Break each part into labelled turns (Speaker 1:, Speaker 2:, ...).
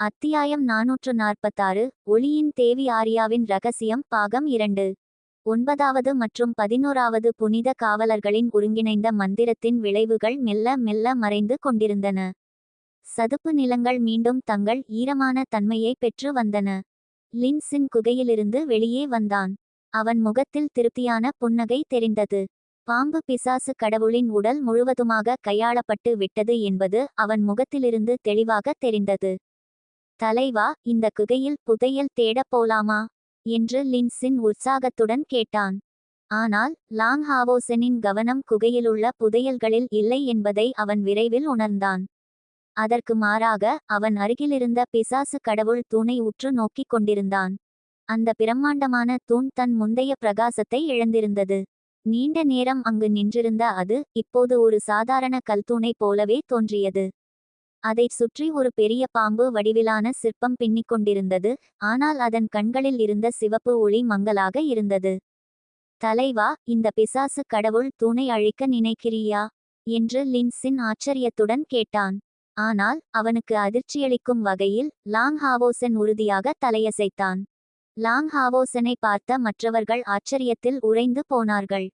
Speaker 1: அத்தியாயம் நாநூற்று நாற்பத்தாறு ஒளியின் தேவி ஆரியாவின் ரகசியம் பாகம் இரண்டு. ஒன்பதாவது மற்றும் பதினோராவது புனித காவலர்களின் ஒருங்கிணைந்த மந்திரத்தின் விளைவுகள் மெல்ல மெல்ல மறைந்து கொண்டிருந்தன. சதுப்பு நிலங்கள் மீண்டும் தங்கள் ஈரமான தன்மையை பெற்று வந்தன. லின்சின் குகையிலிருந்து வெளியே வந்தான். அவன் முகத்தில் திருப்தியான புன்னகை தெரிந்தது. பாம்பு பிசாசு கடவுளின் உடல் முழுவதுமாக கையாளப்பட்டு விட்டது என்பது அவன் முகத்திலிருந்து தெளிவாக தெரிந்தது. தலைவா இந்த குகையில் புதையல் தேடப் போலாமா? என்று லின்சின் உற்சாகத்துடன் கேட்டான். ஆனால் லாங் ஹாவோசனின் கவனம் குகையிலுள்ள புதையல்களில் இல்லை என்பதை அவன் விரைவில் உணர்ந்தான். அதற்கு மாறாக அவன் அருகிலிருந்த பிசாசு கடவுள் தூணை உற்று நோக்கிக் கொண்டிருந்தான். அந்த பிரம்மாண்டமான தூண் தன் முந்தைய பிரகாசத்தை இழந்திருந்தது. நீண்ட நேரம் அங்கு நின்றிருந்த அது இப்போது ஒரு சாதாரண கல்தூணைப் போலவே தோன்றியது. அதைச் சுற்றி ஒரு பெரிய பாம்பு வடிவிலான சிற்பம் பின்னிக் கொண்டிருந்தது ஆனால் அதன் கண்களில் இருந்த சிவப்பு ஒளி மங்கலாக இருந்தது. தலைவா இந்த பிசாசு கடவுள் தூணை அழிக்க நினைக்கிறியா என்று லின்சின் ஆச்சரியத்துடன் கேட்டான். ஆனால் அவனுக்கு அதிர்ச்சியளிக்கும் வகையில் லாங் ஹாவோசன் உறுதியாக தலையசைத்தான். லாங் ஹாவோசனை பார்த்த மற்றவர்கள் ஆச்சரியத்தில் உறைந்து போனார்கள்.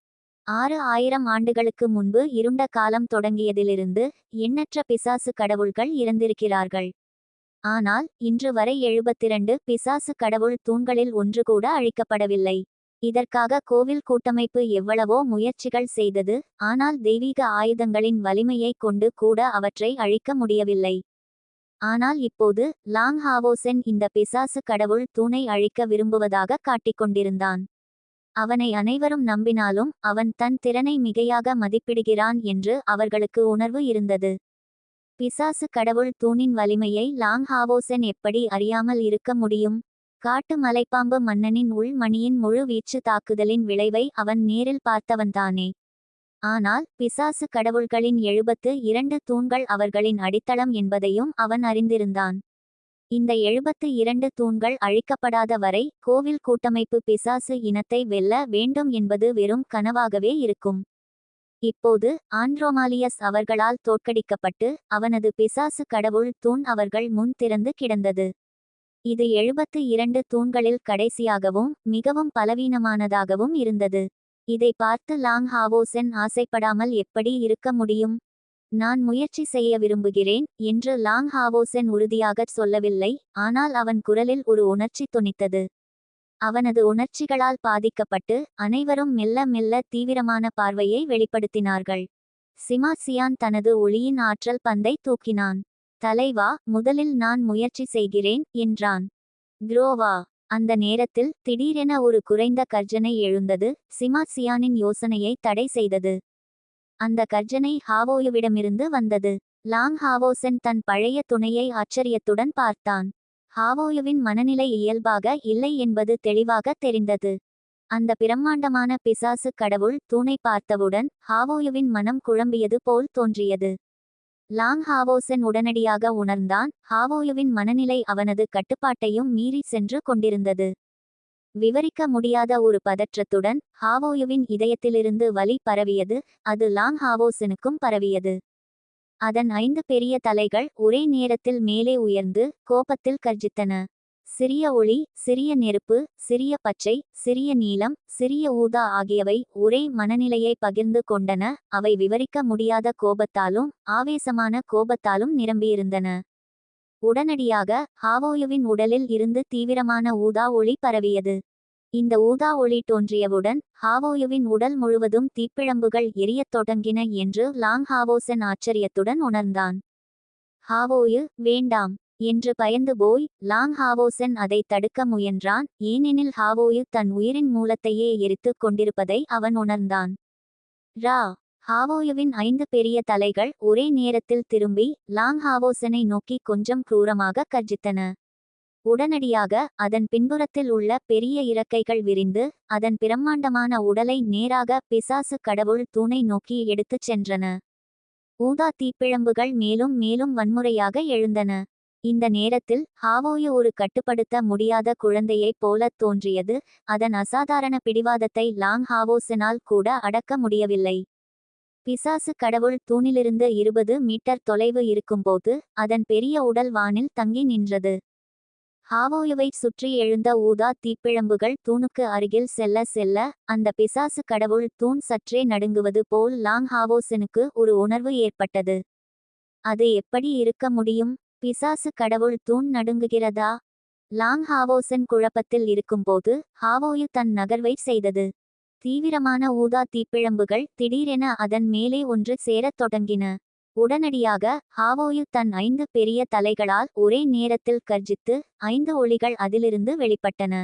Speaker 1: ஆறு ஆயிரம் ஆண்டுகளுக்கு முன்பு இருண்ட காலம் தொடங்கியதிலிருந்து எண்ணற்ற பிசாசு கடவுள்கள் இறந்திருக்கிறார்கள். ஆனால் இன்று வரை எழுபத்திரண்டு பிசாசு கடவுள் தூண்களில் ஒன்று கூட அழிக்கப்படவில்லை. இதற்காக கோவில் கூட்டமைப்பு எவ்வளவோ முயற்சிகள் செய்தது ஆனால் தெய்வீக ஆயுதங்களின் வலிமையை கொண்டு கூட அவற்றை அழிக்க முடியவில்லை. ஆனால் இப்போது லாங் ஹாவோசென் இந்த பிசாசு கடவுள் தூணை அழிக்க விரும்புவதாக காட்டிக்கொண்டிருந்தான். அவனை அனைவரும் நம்பினாலும் அவன் தன் திறனை மிகையாக மதிப்பிடுகிறான் என்று அவர்களுக்கு உணர்வு இருந்தது. பிசாசு கடவுள் தூணின் வலிமையை லாங் ஹாவோசன் எப்படி அறியாமல் இருக்க முடியும்? காட்டு மலைப்பாம்பு மன்னனின் உள்மணியின் முழு வீச்சு தாக்குதலின் விளைவை அவன் நேரில் பார்த்தவன்தானே ஆனால் பிசாசு கடவுள்களின் எழுபத்து இரண்டு தூண்கள் அவர்களின் அடித்தளம் என்பதையும் அவன் அறிந்திருந்தான். இந்த எழுபத்து இரண்டு தூண்கள் அழிக்கப்படாத வரை கோவில் கூட்டமைப்பு பிசாசு இனத்தை வெல்ல வேண்டும் என்பது வெறும் கனவாகவே இருக்கும். இப்போது ஆண்ட்ரோமாலியஸ் அவர்களால் தோற்கடிக்கப்பட்டு அவனது பிசாசு கடவுள் தூண் அவர்கள் முன் திறந்து கிடந்தது. இது எழுபத்து இரண்டு தூண்களில் கடைசியாகவும் மிகவும் பலவீனமானதாகவும் இருந்தது. இதை பார்த்து லாங் ஹாவோசென் ஆசைப்படாமல் எப்படி இருக்க முடியும்? நான் முயற்சி செய்ய விரும்புகிறேன் என்று லாங் ஹாவோசென் உறுதியாகச் சொல்லவில்லை ஆனால் அவன் குரலில் ஒரு உணர்ச்சி துணித்தது அவனது உணர்ச்சிகளால் பாதிக்கப்பட்டு அனைவரும் மெல்ல மெல்ல தீவிரமான பார்வையை வெளிப்படுத்தினார்கள். சிமாசியான் தனது ஒளியின் ஆற்றல் பந்தை தூக்கினான். தலைவா முதலில் நான் முயற்சி செய்கிறேன் என்றான். குரோவா அந்த நேரத்தில் திடீரென ஒரு குறைந்த கர்ஜனை எழுந்தது. சிமாசியானின் யோசனையை தடை செய்தது. அந்த கர்ஜனை ஹாவோயுவிடமிருந்து வந்தது. லாங் ஹாவோசென் தன் பழைய துணையை ஆச்சரியத்துடன் பார்த்தான். ஹாவோயுவின் மனநிலை இயல்பாக இல்லை என்பது தெளிவாக தெரிந்தது. அந்த பிரம்மாண்டமான பிசாசு கடவுள் தூணை பார்த்தவுடன் ஹாவோயுவின் மனம் குழம்பியது போல் தோன்றியது. லாங் ஹாவோசென் உடனடியாக உணர்ந்தான். ஹாவோயுவின் மனநிலை அவனது கட்டுப்பாட்டையும் மீறி சென்று கொண்டிருந்தது. விவரிக்க முடியாத ஒரு பதற்றத்துடன் ஹாவோயுவின் இதயத்திலிருந்து வலி பரவியது அது லாங் ஹாவோசனுக்கும் பரவியது. அதன் ஐந்து பெரிய தலைகள் ஒரே நேரத்தில் மேலே உயர்ந்து கோபத்தில் கர்ஜித்தன. சிறிய ஒளி சிறிய நெருப்பு சிறிய பச்சை சிறிய நீலம் சிறிய ஊதா ஆகியவை ஒரே மனநிலையை பகிர்ந்து கொண்டன அவை விவரிக்க முடியாத கோபத்தாலும் ஆவேசமான கோபத்தாலும் நிரம்பியிருந்தன. உடனடியாக ஹாவோயுவின் உடலில் இருந்து தீவிரமான ஊதா ஒளி பரவியது. இந்த ஊதா ஒளி தோன்றியவுடன் ஹாவோயுவின் உடல் முழுவதும் தீப்பிழம்புகள் எரியத் தொடங்கின என்று லாங் ஹாவோசன் ஆச்சரியத்துடன் உணர்ந்தான். ஹாவோயு வேண்டாம் என்று பயந்து போய் லாங் ஹாவோசன் அதை தடுக்க முயன்றான். ஏனெனில் ஹாவோயு தன் உயிரின் மூலத்தையே எரித்துக் கொண்டிருப்பதை அவன் உணர்ந்தான். ரா ஹாவோயுவின் ஐந்து பெரிய தலைகள் ஒரே நேரத்தில் திரும்பி லாங் ஹாவோசனை நோக்கி கொஞ்சம் குரூரமாக கர்ஜித்தன. உடனடியாக அதன் பின்புறத்தில் உள்ள பெரிய இறக்கைகள் விரிந்து அதன் பிரம்மாண்டமான உடலை நேராக பிசாசு கடவுள் தூணை நோக்கி எடுத்துச் சென்றன. ஊதா தீப்பிழம்புகள் மேலும் மேலும் வன்முறையாக எழுந்தன. இந்த நேரத்தில் ஹாவோயு ஒரு கட்டுப்படுத்த முடியாத குழந்தையைப் போலத் தோன்றியது. அதன் அசாதாரண பிடிவாதத்தை லாங் ஹாவோசனால் கூட அடக்க முடியவில்லை. பிசாசு கடவுள் தூணிலிருந்து இருபது மீட்டர் தொலைவு இருக்கும்போது அதன் பெரிய உடல் வானில் தங்கி நின்றது. ஹாவோயுவைச் சுற்றி எழுந்த ஊதா தீப்பிழம்புகள் தூணுக்கு அருகில் செல்ல செல்ல அந்த பிசாசு கடவுள் தூண் சற்றே நடுங்குவது போல் லாங் ஹாவோசனுக்கு ஒரு உணர்வு ஏற்பட்டது. அது எப்படி இருக்க முடியும்? பிசாசு கடவுள் தூண் நடுங்குகிறதா? லாங் ஹாவோசன் குழப்பத்தில் இருக்கும்போது ஹாவோயு தன் நகர்வை செய்தது. தீவிரமான ஊதா தீப்பிழம்புகள் திடீரென அதன் மேலே ஒன்று சேரத் தொடங்கின. உடனடியாக ஹாவோயு தன் ஐந்து பெரிய தலைகளால் ஒரே நேரத்தில் கர்ஜித்து ஐந்து ஒளிகள் அதிலிருந்து வெளிப்பட்டன.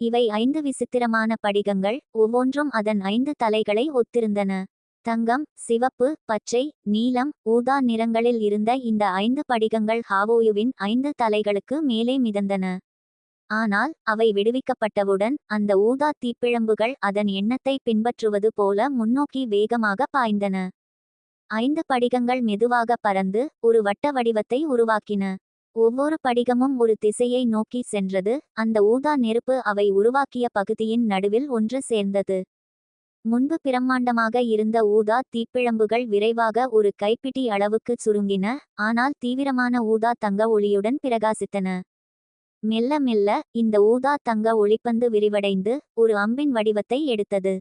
Speaker 1: இவை ஐந்து விசித்திரமான படிகங்கள் ஒவ்வொன்றும் அதன் ஐந்து தலைகளை ஒத்திருந்தன. தங்கம் சிவப்பு பச்சை நீலம் ஊதா நிறங்களில் இருந்த இந்த ஐந்து படிகங்கள் ஹாவோயுவின் ஐந்து தலைகளுக்கு மேலே மிதந்தன. ஆனால் அவை விடுவிக்கப்பட்டவுடன் அந்த ஊதா தீப்பிழம்புகள் அதன் எண்ணத்தை பின்பற்றுவது போல முன்னோக்கி வேகமாக பாய்ந்தன. ஐந்து படிகங்கள் மெதுவாக பறந்து ஒரு வட்ட வடிவத்தை உருவாக்கின. ஒவ்வொரு படிகமும் ஒரு திசையை நோக்கி சென்றது. அந்த ஊதா நெருப்பு அவை உருவாக்கிய பகுதியின் நடுவில் ஒன்று சேர்ந்தது. முன்பு பிரம்மாண்டமாக இருந்த ஊதா தீப்பிழம்புகள் விரைவாக ஒரு கைப்பிடி அளவுக்கு சுருங்கின. ஆனால் தீவிரமான ஊதா தங்க ஒளியுடன் பிரகாசித்தன. மெல்ல மெல்ல இந்த ஊதா தங்க ஒளிப்பந்து விரிவடைந்து ஒரு அம்பின் வடிவத்தை எடுத்தது.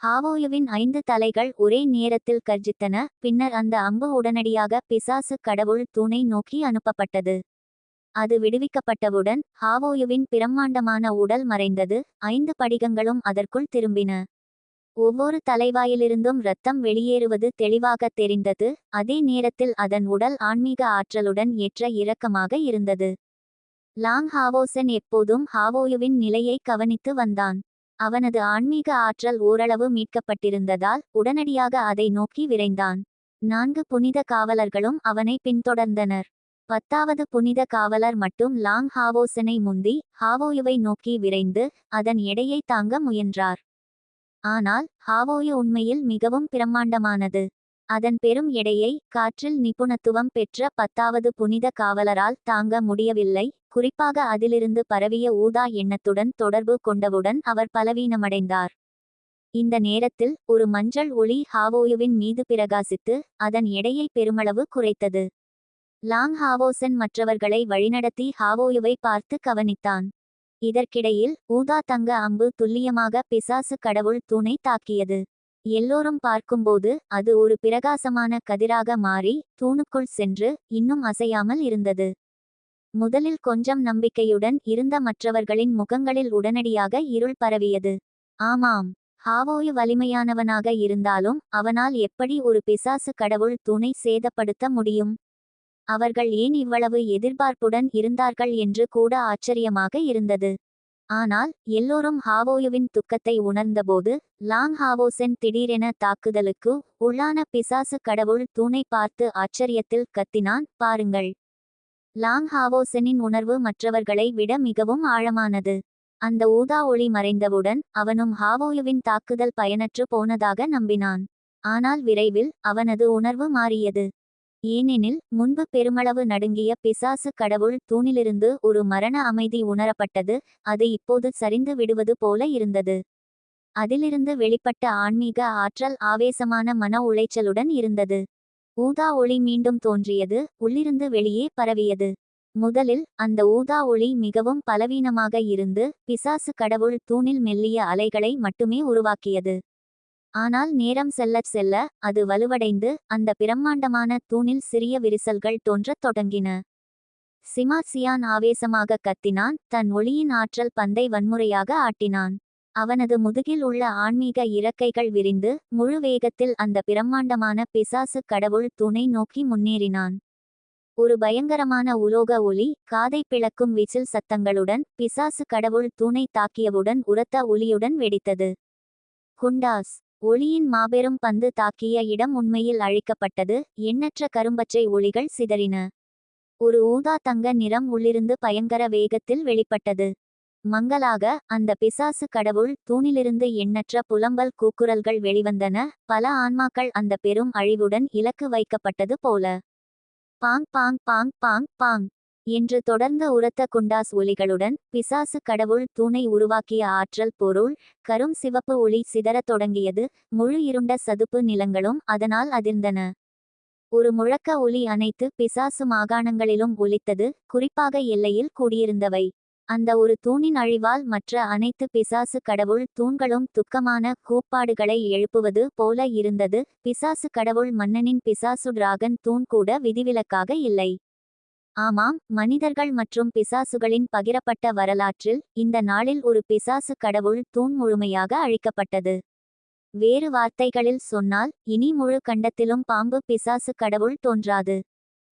Speaker 1: ஹாவோயுவின் ஐந்து தலைகள் ஒரே நேரத்தில் கர்ஜித்தன பின்னர் அந்த அம்பு உடனடியாக பிசாசு கடவுள் தூணை நோக்கி அனுப்பப்பட்டது. அது விடுவிக்கப்பட்டவுடன் ஹாவோயுவின் பிரம்மாண்டமான உடல் மறைந்தது ஐந்து படிகங்களும் அதற்குள் திரும்பின. ஒவ்வொரு தலைவாயிலிருந்தும் இரத்தம் வெளியேறுவது தெளிவாக தெரிந்தது அதே நேரத்தில் அதன் உடல் ஆன்மீக ஆற்றலுடன் ஏற்ற இரக்கமாக இருந்தது. லாங் ஹாவோசன் எப்போதும் ஹாவோயுவின் நிலையை கவனித்து வந்தான். அவனது ஆன்மீக ஆற்றல் ஓரளவு மீட்கப்பட்டிருந்ததால் உடனடியாக அதை நோக்கி விரைந்தான். நான்கு புனித காவலர்களும் அவனை பின்தொடர்ந்தனர். பத்தாவது புனித காவலர் மட்டும் லாங் ஹாவோசனை முந்தி ஹாவோயுவை நோக்கி விரைந்து அதன் எடையை தாங்க முயன்றார். ஆனால் ஹாவோயு உண்மையில் மிகவும் பிரம்மாண்டமானது. அதன் பெரும் எடையை காற்றில் நிபுணத்துவம் பெற்ற பத்தாவது புனித காவலரால் தாங்க முடியவில்லை. குறிப்பாக அதிலிருந்து பரவிய ஊதா எண்ணத்துடன் தொடர்பு கொண்டவுடன் அவர் பலவீனமடைந்தார். இந்த நேரத்தில் ஒரு மஞ்சள் ஒளி ஹாவோயுவின் மீது பிரகாசித்து அதன் எடையை பெருமளவு குறைத்தது. லாங் ஹாவோசன் மற்றவர்களை வழிநடத்தி ஹாவோயுவை பார்த்து கவனித்தான். இதற்கிடையில் ஊதா தங்க அம்பு துல்லியமாக பிசாசு கடவுள் தூணை தாக்கியது. எல்லோரும் பார்க்கும்போது அது ஒரு பிரகாசமான கதிராக மாறி தூணுக்குள் சென்று இன்னும் அசையாமல் இருந்தது. முதலில் கொஞ்சம் நம்பிக்கையுடன் இருந்த மற்றவர்களின் முகங்களில் உடனடியாக இருள் பரவியது. ஆமாம் ஹாவோயு வலிமையானவனாக இருந்தாலும் அவனால் எப்படி ஒரு பிசாசு கடவுள் துணை சேதப்படுத்த முடியும்? அவர்கள் ஏன் இவ்வளவு எதிர்பார்ப்புடன் இருந்தார்கள் என்று கூட ஆச்சரியமாக இருந்தது. ஆனால் எல்லோரும் ஹாவோயுவின் துக்கத்தை உணர்ந்தபோது லாங் ஹாவோசென் திடீரென தாக்குதலுக்கு உள்ளான பிசாசு கடவுள் தூணை பார்த்து ஆச்சரியத்தில் கத்தினான் பாருங்கள் லாங் ஹாவோசனின் உணர்வு மற்றவர்களை விட மிகவும் ஆழமானது. அந்த ஊதா ஒளி மறைந்தவுடன் அவனும் ஹாவோயுவின் தாக்குதல் பயனற்று போனதாக நம்பினான். ஆனால் விரைவில் அவனது உணர்வு மாறியது. ஏனெனில் முன்பு பெருமளவு நடுங்கிய பிசாசு கடவுள் தூணிலிருந்து ஒரு மரண அமைதி உணரப்பட்டது அது இப்போது சரிந்து விடுவது போல இருந்தது. அதிலிருந்து வெளிப்பட்ட ஆன்மீக ஆற்றல் ஆவேசமான மன உளைச்சலுடன் இருந்தது. ஊதா ஒளி மீண்டும் தோன்றியது உள்ளிருந்து வெளியே பரவியது. முதலில் அந்த ஊதா ஒளி மிகவும் பலவீனமாக இருந்து பிசாசு கடவுள் தூணில் மெல்லிய அலைகளை மட்டுமே உருவாக்கியது. ஆனால் நேரம் செல்லச் செல்ல அது வலுவடைந்து அந்த பிரம்மாண்டமான தூணில் சிறிய விரிசல்கள் தோன்றத் தொடங்கின. சிமாசியான் ஆவேசமாக கத்தினான் தன் ஒளியின் ஆற்றல் பந்தை வன்முறையாக ஆட்டினான். அவனது முதுகில் உள்ள ஆன்மீக இறக்கைகள் விரிந்து முழு வேகத்தில் அந்த பிரம்மாண்டமான பிசாசு கடவுள் துணை நோக்கி முன்னேறினான். ஒரு பயங்கரமான உலோக ஒளி காதை பிளக்கும் விசில் சத்தங்களுடன் பிசாசு கடவுள் தூணை தாக்கியவுடன் உரத்த ஒளியுடன் வெடித்தது. குண்டாஸ் ஒளியின் மாபெரும் பந்து தாக்கிய இடம் உண்மையில் அழிக்கப்பட்டது எண்ணற்ற கரும்பச்சை ஒளிகள் சிதறின. ஒரு ஊதா தங்க நிறம் உள்ளிருந்து பயங்கர வேகத்தில் வெளிப்பட்டது. மங்களாக அந்த பிசாசு கடவுள் தூணிலிருந்து எண்ணற்ற புலம்பல் கூக்குரல்கள் வெளிவந்தன. பல ஆன்மாக்கள் அந்த பெரும் அழிவுடன் இலக்கு வைக்கப்பட்டது போல. பாங் பாங் பாங் பாங் பாங் என்று தொடர்ந்த உரத்த குண்டாஸ் ஒலிகளுடன் பிசாசு கடவுள் தூணை உருவாக்கிய ஆற்றல் பொருள் கரும் சிவப்பு ஒளி சிதறத் தொடங்கியது. முழு இருண்ட சதுப்பு நிலங்களும் அதனால் அதிர்ந்தன. ஒரு முழக்க ஒலி அனைத்து பிசாசு மாகாணங்களிலும் ஒலித்தது. குறிப்பாக எல்லையில் கூடியிருந்தவை. அந்த ஒரு தூணின் அழிவால் மற்ற அனைத்து பிசாசு கடவுள் தூண்களும் துக்கமான கூப்பாடுகளை எழுப்புவது போல இருந்தது. பிசாசு கடவுள் மன்னனின் பிசாசு டிராகன் தூண் கூட விதிவிலக்காக இல்லை. ஆமாம் மனிதர்கள் மற்றும் பிசாசுகளின் பகிரப்பட்ட வரலாற்றில் இந்த நாளில் ஒரு பிசாசு கடவுள் தூண் முழுமையாக அழிக்கப்பட்டது. வேறு வார்த்தைகளில் சொன்னால் இனி முழு கண்டத்திலும் பாம்பு பிசாசு கடவுள் தோன்றாது.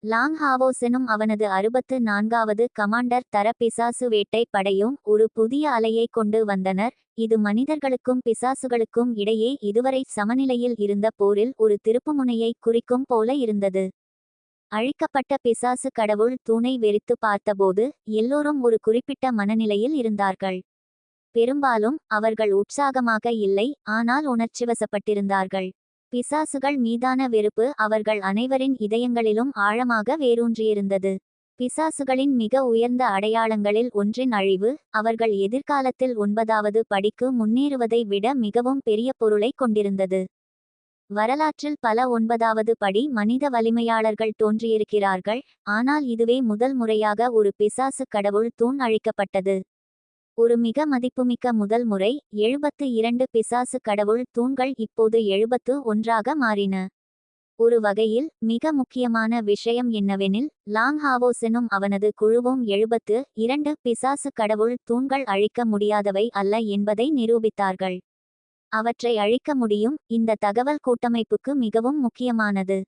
Speaker 1: லாங் ஹாவோசெனும் அவனது அறுபத்து நான்காவது கமாண்டர் தர பிசாசு வேட்டை படையும் ஒரு புதிய அலையை கொண்டு வந்தனர். இது மனிதர்களுக்கும் பிசாசுகளுக்கும் இடையே இதுவரை சமநிலையில் இருந்த போரில் ஒரு திருப்புமுனையை குறிக்கும் போல இருந்தது. அழிக்கப்பட்ட பிசாசு கடவுள் தூணை வெறித்து பார்த்தபோது எல்லோரும் ஒரு குறிப்பிட்ட மனநிலையில் இருந்தார்கள். பெரும்பாலும் அவர்கள் உற்சாகமாக இல்லை ஆனால் உணர்ச்சிவசப்பட்டிருந்தார்கள் பிசாசுகள் மீதான வெறுப்பு அவர்கள் அனைவரின் இதயங்களிலும் ஆழமாக வேரூன்றியிருந்தது. பிசாசுகளின் மிக உயர்ந்த அடையாளங்களில் ஒன்றின் அழிவு அவர்கள் எதிர்காலத்தில் ஒன்பதாவது படிக்கு முன்னேறுவதை விட மிகவும் பெரிய பொருளை கொண்டிருந்தது. வரலாற்றில் பல ஒன்பதாவது படி மனித வலிமையாளர்கள் தோன்றியிருக்கிறார்கள் ஆனால் இதுவே முதல் முறையாக ஒரு பிசாசு கடவுள் தூண் அழிக்கப்பட்டது. ஒரு மிக மதிப்புமிக்க முதல் முறை எழுபத்து இரண்டு பிசாசு கடவுள் தூண்கள் இப்போது எழுபத்து ஒன்றாக மாறின. ஒரு வகையில் மிக முக்கியமான விஷயம் என்னவெனில் லாங் ஹாவோசெனும் அவனது குழுவும் எழுபத்து இரண்டு பிசாசு கடவுள் தூண்கள் அழிக்க முடியாதவை அல்ல என்பதை நிரூபித்தார்கள். அவற்றை அழிக்க முடியும் இந்த தகவல் கூட்டமைப்புக்கு மிகவும் முக்கியமானது.